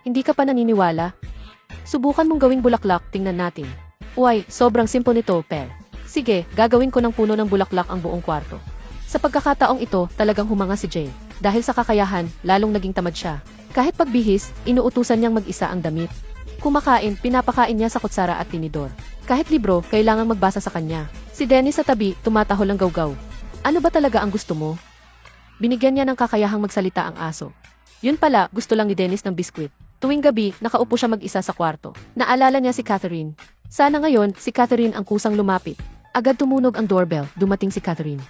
Hindi ka pa naniniwala? Subukan mong gawing bulaklak, tingnan natin. Uy, sobrang simple nito, Per. Sige, gagawin ko ng puno ng bulaklak ang buong kwarto. Sa pagkakataong ito, talagang humanga si Jay. Dahil sa kakayahan, lalong naging tamad siya. Kahit pagbihis, inuutusan niyang mag-isa ang damit. Kumakain, pinapakain niya sa kutsara at tinidor. Kahit libro, kailangang magbasa sa kanya. Si Dennis sa tabi, tumatahol ng gawgaw. Ano ba talaga ang gusto mo? Binigyan niya ng kakayahang magsalita ang aso. Yun pala, gusto lang ni Dennis ng biskwit. Tuwing gabi, nakaupo siya mag-isa sa kwarto. Naalala niya si Catherine. Sana ngayon, si Catherine ang kusang lumapit. Agad tumunog ang doorbell, dumating si Catherine.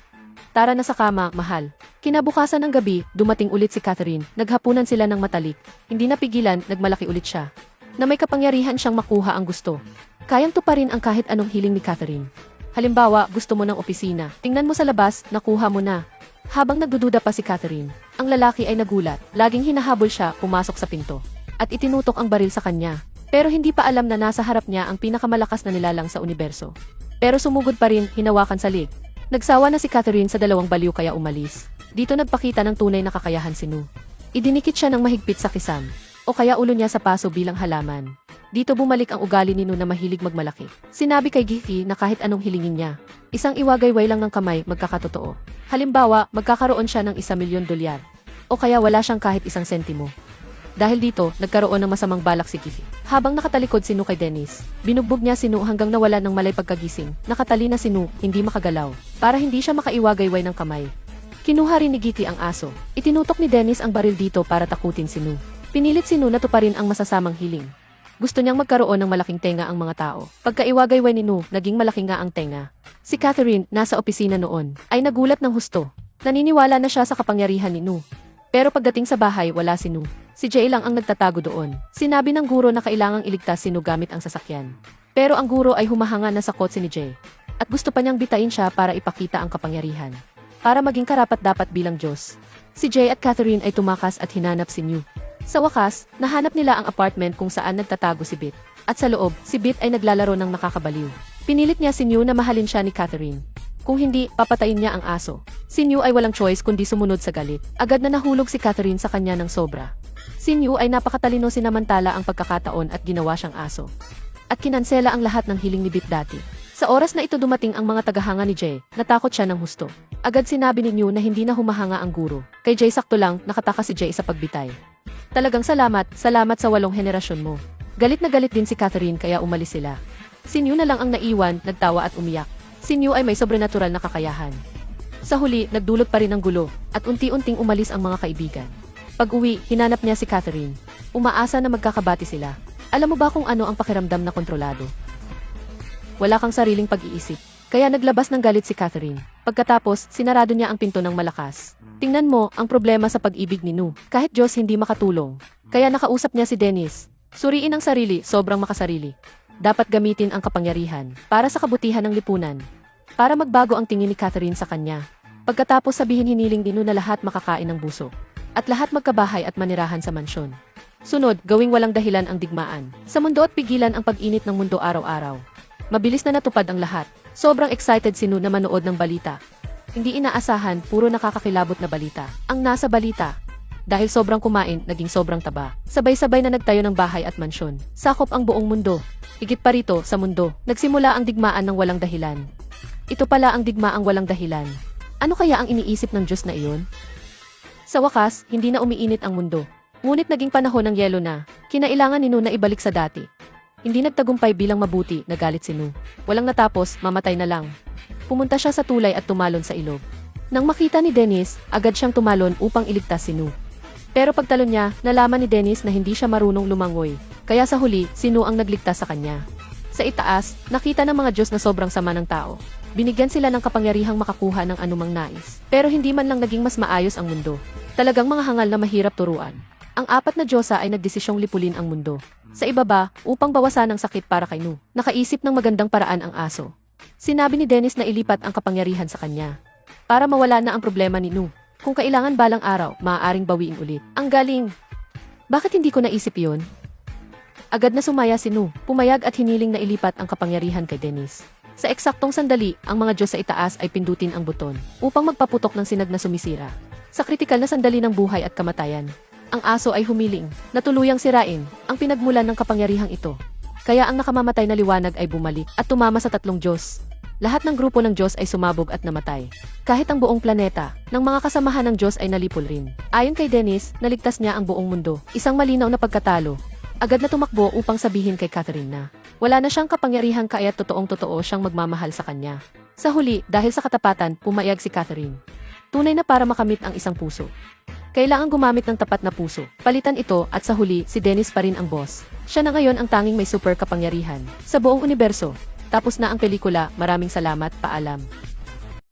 Tara na sa kama, mahal. Kinabukasan ng gabi, dumating ulit si Catherine. Naghapunan sila ng matalik. Hindi napigilan, nagmalaki ulit siya. Na may kapangyarihan siyang makuha ang gusto. Kayang tuparin ang kahit anong hiling ni Catherine. Halimbawa, gusto mo ng opisina. Tingnan mo sa labas, nakuha mo na. Habang nagdududa pa si Catherine, ang lalaki ay nagulat. Laging hinahabol siya, pumasok sa pinto. At itinutok ang baril sa kanya. Pero hindi pa alam na nasa harap niya ang pinakamalakas na nilalang sa universo. Pero sumugod pa rin, hinawakan sa lig. Nagsawa na si Catherine sa dalawang baliw kaya umalis. Dito nagpakita ng tunay na kakayahan si Nu. Idinikit siya ng mahigpit sa kisam. O kaya ulo niya sa paso bilang halaman. Dito bumalik ang ugali ni Nu na mahilig magmalaki. Sinabi kay Giffy na kahit anong hilingin niya, isang iwagayway lang ng kamay magkakatotoo. Halimbawa, magkakaroon siya ng isa milyon dolyar. O kaya wala siyang kahit isang sentimo. Dahil dito, nagkaroon ng masamang balak si Giffy. Habang nakatalikod si Nu kay Dennis, binugbog niya si Nu hanggang nawala ng malay pagkagising. Nakatali na si Nu, hindi makagalaw, para hindi siya makaiwagayway ng kamay. Kinuha rin ni Giffy ang aso. Itinutok ni Dennis ang baril dito para takutin si Nu. Pinilit si Nu na tuparin ang masasamang hiling. Gusto niyang magkaroon ng malaking tenga ang mga tao. Pagkaiwagayway ni Nu, naging malaki nga ang tenga. Si Catherine, nasa opisina noon, ay nagulat ng husto. Naniniwala na siya sa kapangyarihan ni Nu. Pero pagdating sa bahay, wala si Nu. Si Jay lang ang nagtatago doon. Sinabi ng guro na kailangang iligtas si Nu gamit ang sasakyan. Pero ang guro ay humahanga na sa kotse ni Jay. At gusto pa niyang bitain siya para ipakita ang kapangyarihan. Para maging karapat-dapat bilang Diyos. Si Jay at Catherine ay tumakas at hinanap si Nu. Sa wakas, nahanap nila ang apartment kung saan nagtatago si Bit. At sa loob, si Bit ay naglalaro ng nakakabaliw. Pinilit niya si Nu na mahalin siya ni Catherine. Kung hindi, papatayin niya ang aso. Si New ay walang choice kundi sumunod sa galit. Agad na nahulog si Catherine sa kanya ng sobra. Si New ay napakatalino sinamantala ang pagkakataon at ginawa siyang aso. At kinansela ang lahat ng hiling ni Bit dati. Sa oras na ito dumating ang mga tagahanga ni Jay, natakot siya ng husto. Agad sinabi ni New na hindi na humahanga ang guro. Kay Jay sakto lang, nakataka si Jay sa pagbitay. Talagang salamat, salamat sa walong henerasyon mo. Galit na galit din si Catherine kaya umalis sila. Si New na lang ang naiwan, nagtawa at umiyak. Si New ay may sobrenatural na kakayahan. Sa huli, nagdulot pa rin ng gulo, at unti-unting umalis ang mga kaibigan. Pag-uwi, hinanap niya si Catherine. Umaasa na magkakabati sila. Alam mo ba kung ano ang pakiramdam na kontrolado? Wala kang sariling pag-iisip. Kaya naglabas ng galit si Catherine. Pagkatapos, sinarado niya ang pinto ng malakas. Tingnan mo, ang problema sa pag-ibig ni Nu. Kahit Diyos hindi makatulong. Kaya nakausap niya si Dennis. Suriin ang sarili, sobrang makasarili. Dapat gamitin ang kapangyarihan para sa kabutihan ng lipunan. Para magbago ang tingin ni Catherine sa kanya. Pagkatapos sabihin hiniling din Nu na lahat makakain ng buso. At lahat magkabahay at manirahan sa mansyon. Sunod, gawing walang dahilan ang digmaan. Sa mundo at pigilan ang pag-init ng mundo araw-araw. Mabilis na natupad ang lahat. Sobrang excited si Nu na manood ng balita. Hindi inaasahan, puro nakakakilabot na balita. Ang nasa balita. Dahil sobrang kumain, naging sobrang taba. Sabay-sabay na nagtayo ng bahay at mansyon. Sakop ang buong mundo. Higit pa rito, sa mundo, nagsimula ang digmaan ng walang dahilan. Ito pala ang digmaang walang dahilan. Ano kaya ang iniisip ng Diyos na iyon? Sa wakas, hindi na umiinit ang mundo. Ngunit naging panahon ng yelo na, kinailangan ni Nu na ibalik sa dati. Hindi nagtagumpay bilang mabuti, nagalit si Nu. Walang natapos, mamatay na lang. Pumunta siya sa tulay at tumalon sa ilog. Nang makita ni Dennis, agad siyang tumalon upang iligtas si Nu. Pero pagtalon niya, nalaman ni Dennis na hindi siya marunong lumangoy. Kaya sa huli, si Nu ang nagligtas sa kanya. Sa itaas, nakita ng mga Diyos na sobrang sama ng tao. Binigyan sila ng kapangyarihang makakuha ng anumang nais. Pero hindi man lang naging mas maayos ang mundo. Talagang mga hangal na mahirap turuan. Ang apat na Diyosa ay nagdesisyong lipulin ang mundo. Sa ibaba, upang bawasan ang sakit para kay Nu, nakaisip ng magandang paraan ang aso. Sinabi ni Dennis na ilipat ang kapangyarihan sa kanya. Para mawala na ang problema ni Nu. Kung kailangan balang araw, maaaring bawiin ulit. Ang galing! Bakit hindi ko naisip yon? Agad na sumaya si Nu, pumayag at hiniling na ilipat ang kapangyarihan kay Dennis. Sa eksaktong sandali, ang mga Diyos sa itaas ay pindutin ang buton upang magpaputok ng sinag na sumisira. Sa kritikal na sandali ng buhay at kamatayan, ang aso ay humiling, natuluyang sirain, ang pinagmulan ng kapangyarihang ito. Kaya ang nakamamatay na liwanag ay bumalik at tumama sa tatlong Diyos. Lahat ng grupo ng Diyos ay sumabog at namatay. Kahit ang buong planeta, ng mga kasamahan ng Diyos ay nalipol rin. Ayon kay Dennis, naligtas niya ang buong mundo. Isang malinaw na pagkatalo. Agad na tumakbo upang sabihin kay Catherine na wala na siyang kapangyarihan kaya't totoong totoo siyang magmamahal sa kanya. Sa huli, dahil sa katapatan, pumayag si Catherine. Tunay na para makamit ang isang puso. Kailangan gumamit ng tapat na puso. Palitan ito at sa huli, si Dennis pa rin ang boss. Siya na ngayon ang tanging may super kapangyarihan sa buong universo. Tapos na ang pelikula, maraming salamat, paalam.